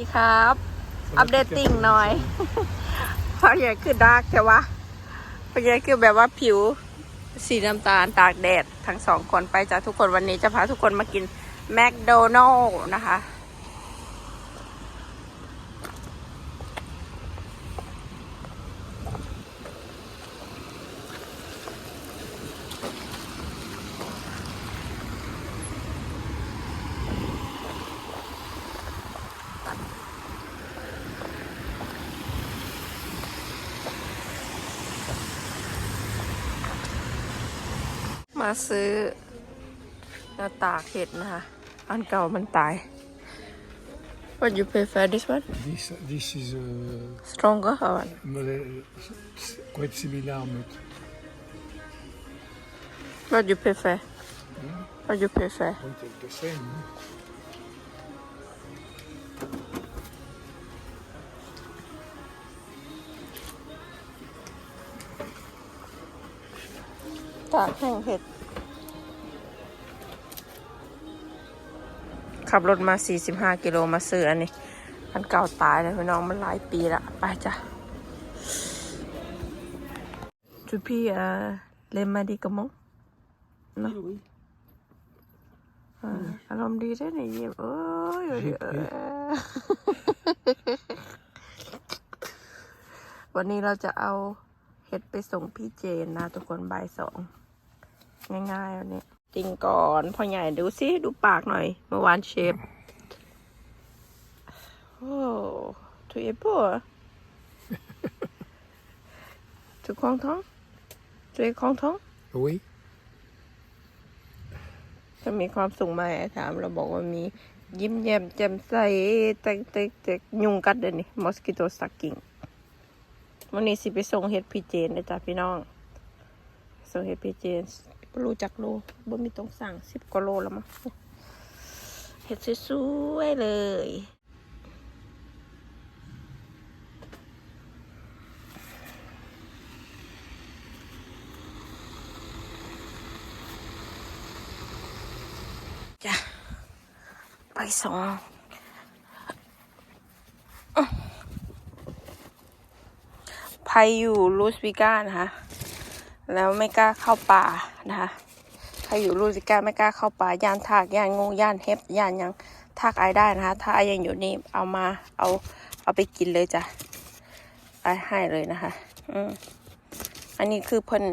ดีครับ อัปเดตติ้งหน่อยเพราะใหญ่คือดาร์กแต่ว่าเพราะใหญ่คือแบบว่าผิวสีน้ำตาลตากแดดทั้งสองคนไปจากทุกคนวันนี้จะพาทุกคนมากินแมคโดนัลล์นะคะ มาซื้อหน้าตากเห็ดนะคะ อันเก่ามันตาย What you prefer this one This, this is uh, stronger or what mole- quite similar, but What you prefer What you prefer quite the same. ตากแห้งเห็ด ขับรถมา 45 กิโลมาซื้ออันนี้อันเก่าตายเลยพี่น้องมันหลายปีละไปจ้ะจูพี่เอ่อเลมมาดีกระมงเนาะอ่าอารมณ์ดีได้ไหนเยี่ยมเอ้ยเอ้ยเอ้ยวันนี้เราจะเอาเห็ดไปส่งพี่เจนนะทุกคนบ่ายสอง ง่ายๆวันนี้จริงก่อนพ่อใหญ่ดูสิดูปากหน่อย เมื่อวานเชฟโอ้ถุยปัวถุยคลองท้องถุยคลองท้อง Oui, ถ้ามีความสุขไหมถามเราบอกว่ามียิ้มแย้มแจ่มใสแต่แต่แต่ยุงกัดเดี๋ยวนี้ mosquito sucking วันนี้สิไปส่งเฮ็ดพี่เจนนะจ๊ะพี่น้องส่งเฮ็ดพี่เจน บรูจักโลบ่มีต้องสั่งสิบกว่าโลแล้วมั้งเฮ็ดสวยๆเลยจ้ะไปส่งภัยอยู่ลูสวิก้านะคะ แล้วไม่กล้าเข้าป่านะคะใครอยู่ลูสิก้าไม่กล้าเข้าป่าย่านทากย่านงูย่านเห็บย่านยังทากไอได้นะคะ ถ้าไอยังอยู่นี่เอามาเอาเอาไปกินเลยจ้ะไอให้เลยนะคะ อืมอันนี้คือเพิ่น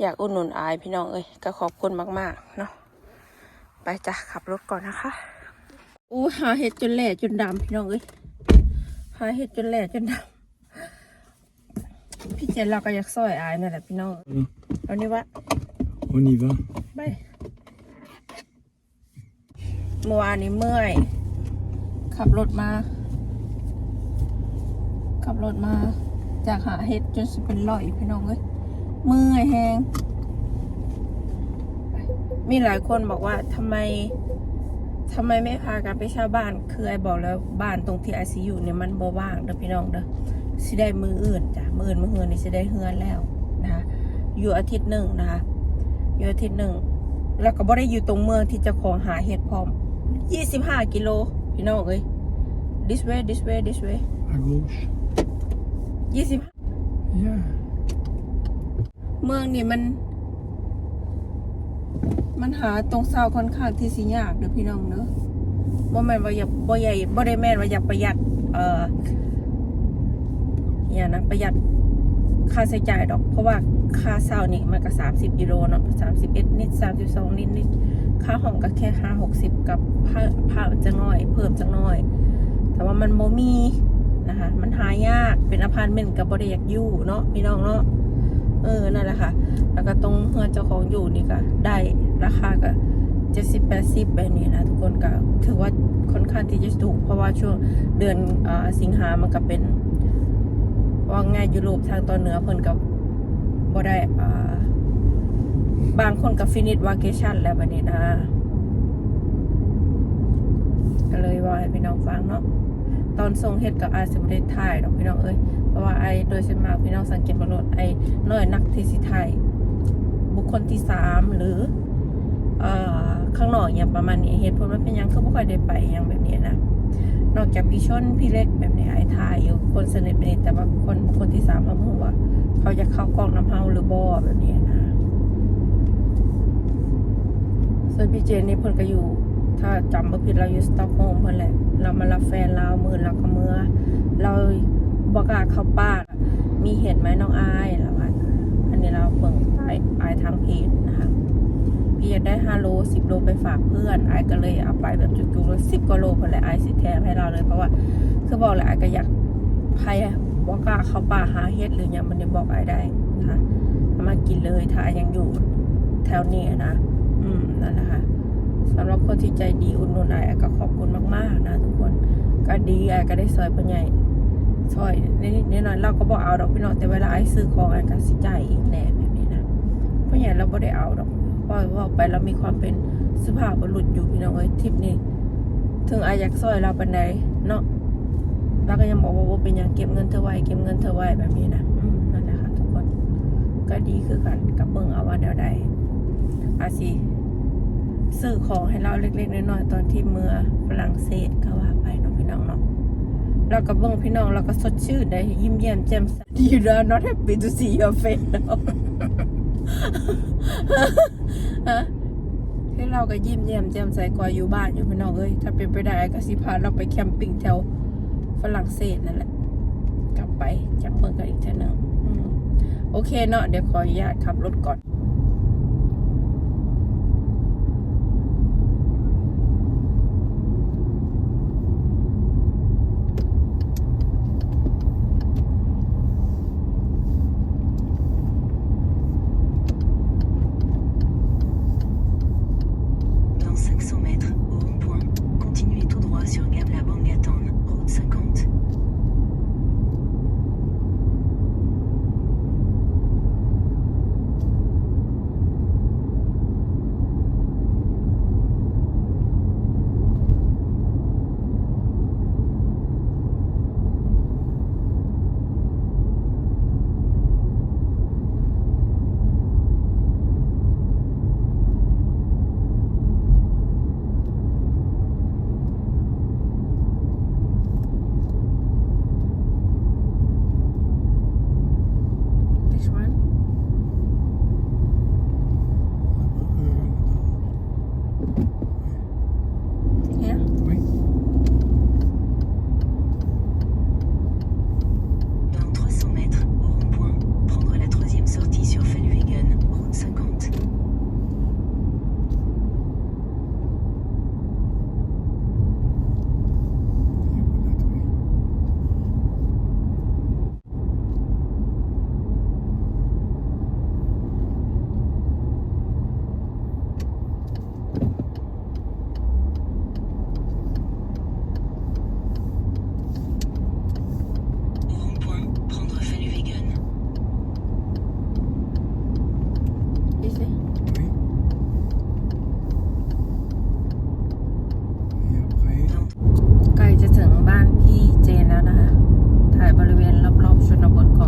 อยากอุดหนุนอพี่น้องเอ้ยก็ขอบคุณมากๆเนาะไปจ้ะขับรถก่อนนะคะอู้หาเห็ดจนแหล่จนดำพี่น้องเอ้ยหาเห็ดจนแหล่จนดำ พี่เจนเราก็อยากซอยอายนั่นแหละพี่น้อง Mm. เอานี่วะ on y va. ไปเมื่อวานนี้เมื่อย ขับรถมา ขับรถมา จากหาเห็ดจนสิเป็นร้อยพี่น้องเอ้ยเมื่อยแหงมีหลายคนบอกว่าทำไมทำไมไม่พากันไปเช่าบ้าน คือไอบอกแล้วบ้านตรงที่ไอซีอยู่เนี่ยมันบ่ว่างเด้อพี่น้องเด้อ สิได้มืออื่นจ้ะมืออื่นมืออื่นนี่สิได้เฮือนแล้วนะคะอยู่อาทิตย์หนึ่งนะคะอยู่อาทิตย์หนึ่งแล้วก็บ่ได้อยู่ตรงเมืองที่เจะของหาเห็ดพร้อม25กิโลพี่น้องเอ้ย this way this way this way À gauche. 20 Yeah. เมืองนี่มัน มันหาตรงเศร้าค่อนข้างที่สิยากเด้อพี่น้องเนอะบ่แม่นว่าอยากบ่ใหญ่บ่ได้แม่นว่าอยากประหยัด เอ่อ อย่างนะประหยัดค่าใช้จ่ายดอก เพราะว่าค่าเช่านี่มันก็30กิบยูโลเนาะ31นิด32นิดนิดค่าห้องก็แค่5 60กับผ้าผ้าจะน้อย เพิ่มจังน้อย แต่ว่ามันบ่มีนะคะมันหายากเป็นอพาร์ตเมนต์ก็บ่ได้อยากอยู่เนาะพี่น้องเนาะเออนั่นแหละค่ะ แล้วก็ตรงเฮือนเจ้าของอยู่นี่ก็ได้ราคาก็เจ็ดสิบแปดสิบแบบนี้นะทุกคนก็ถือว่าค่อนข้างที่จะถูก เพราะว่าช่วงเดือนอสิงหามันก็เป็น ว่าง่ายยุโรปทางตอนเหนือเพิ่นกับบ่ได้อ่าบางคนกับฟินิชวาเกชันแล้วแบบนี้นะก็เลยว่าให้พี่น้องฟังเนาะตอนส่งเฮ็ดกับอาสิบได้ถ่ายดอกพี่น้องเอ้ยเพราะว่าไอโดยเฉพาพี่น้องสังเกตบรถไอน้อยนักที่สิไทยบุคคลที่สามหรืออข้างนอกอย่างประมาณนี้เหตุผลมันเป็นยังคือบ่ค่อยได้ไปอย่างแบบนี้นะนอกจากพี่ชนพี่เล็กแบบ นี้ไทายอยู่คนสนิทแบบนี้แต่ว่าคนคนที่สามเขาบอกว่า เขาจะเข้ากล้องน้ำเฮาหรือบ่แบบนี้นะส่วนพี่เจนนี่เพิ่นก็อยู่ ถ้าจำบ่ผิดเราอยู่สต็อกโฮล์มเพิ่นแหละ เรามารับแฟนเรามือเราก็เมื่อเราบอกล้าเข้าป้านมีเห็นไหมน้องอายละวันอันนี้เราเบิ่งใต้อายทางเพจนะคะพี่อยากได้5โล10โลไปฝากเพื่อนไอก็เลยเอาไปแบบจุกๆแล้ว10กว่าโลเพิ่นแหละอสิแถมให้เราเลยเพราะว่า คือบอกเลยอายก็อยากใครบอกล้าเขาป่าหาเฮ็ดหรือยังมันนี่บอกไอายได้นะคะมากินเลยถ้ายังอยู่แถวนี้นะ อืมนั่นนะค่ะสำหรับคนที่ใจดีอุดหนุนอายอายก็ขอบคุณมากๆนะทุกคนก็ดีไอายก็ได้ซอยปัญใหญ่ซอยนิดหน่อยเราก็บอกเอาดอกพี่น้องแต่เวลาไอ้ซื้อของไอ้ก็สิจ่ายอีกแน่แบบนี้นะเพราะใหญ่เราไม่ได้เอาดอกเพราะว่าไปเรามีความเป็นสุภาพบุรุษอยู่พี่น้องเอ้ยทิปนี้ ถึงอายอยากซอยเราปันใดเนาะ เราก็ยังบอกว่าบ่เป็นอย่างเก็บเงินเธอไว้เก็บเงินเธอไว้แบบนี้นะนั่นแหละค่ะทุกคนก็ดีคือกันกับเบิ่งเอาว่าเดี๋ยวใดอาซีซื้อของให้เราเล็กๆน้อยๆตอนที่เมื่อฝรั่งเศสก็ว่าไปเนาะพี่น้องเนาะเราก็เบิ่งพี่น้องเราก็สดชื่นได้ยิ้มแย้มแจ่มใส You are not happy to see your face ฮะที่เราก็ยิ้มแย้มแจ่มใสกว่าอยู่บ้านอยู่พี่น้องเอ้ยถ้าเป็นไปได้ก็สิพาเราไปแคมปิ้งแถว ฝรั่งเศสนั่นแหละ กลับไปจังเบิ่งกันอีกท่านึงโอเคเนาะเดี๋ยวขออนุญาตขับรถก่อน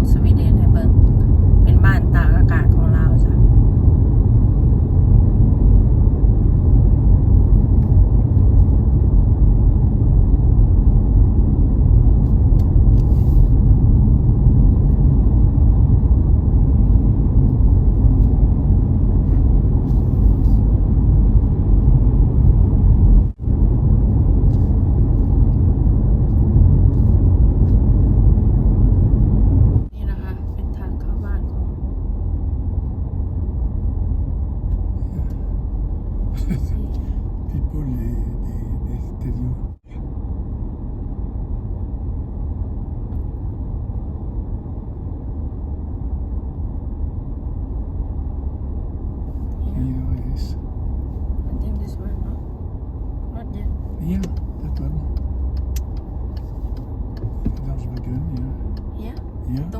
ของสวีเดนให้เบิ่งเป็นบ้านตากอากาศ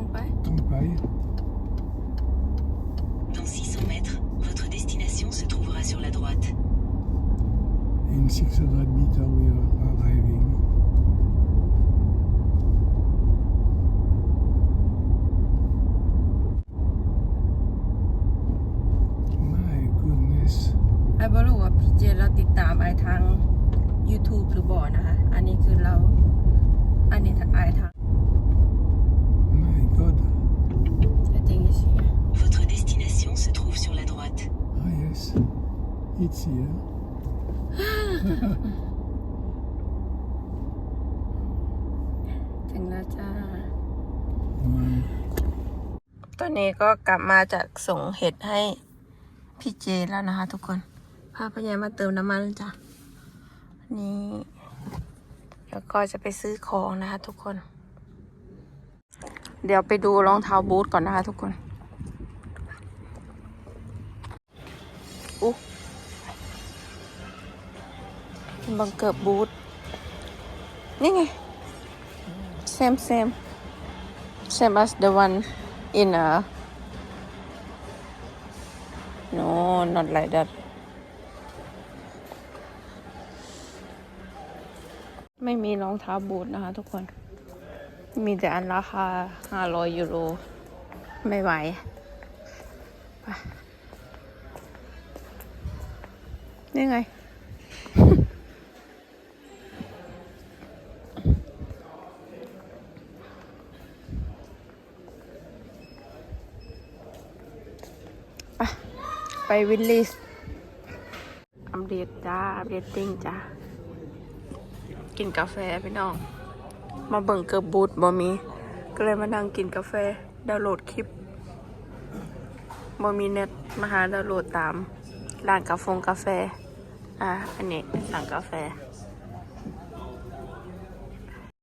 Ja, ตรงไป Tompij. Dans 600 mètres, votre destination se trouvera sur la droite. In 600 meter we are arriving. My goodness. ไอ้บรู้ว่าพี่เจนเราติดตามไอ้ทาง YouTube หรือบ่นะคะ อันนี้คือเรา อันนี้ถ้าอายทาง My God. I think it's here Votre destination se trouve sur la droite. Ah, yes. It's here. ถึงแล้วจ้า One. ตอนนี้ก็กลับมาจากส่งเห็ดให้พี่เจแล้วนะคะทุกคน พาพญามาเติมน้ำมันจ้ะนี่ แล้วก็จะไปซื้อของนะคะทุกคน เดี๋ยวไปดูรองเท้าบูทก่อนนะคะทุกคนอุ๊บังเกิบบูทนี่ไง same same same as the one in a no not like that ไม่มีรองเท้าบูทนะคะทุกคน มีแต่อันราคา500ยูโร ไม่ไหวไปนี่ไง ไปไปวิลลิสอัปเดตจ้า อัปเดตติ้งจ้า กินกาแฟพี่น้อง มาเบิ่งเกือบบูดบ่มี ก็เลยมานั่งกินกาแฟดาวน์โหลดคลิปบ่มีเน็ตมาหาดาวน์โหลดตามร้านกาแฟงกาแฟอะอันนี้สั่งกาแฟ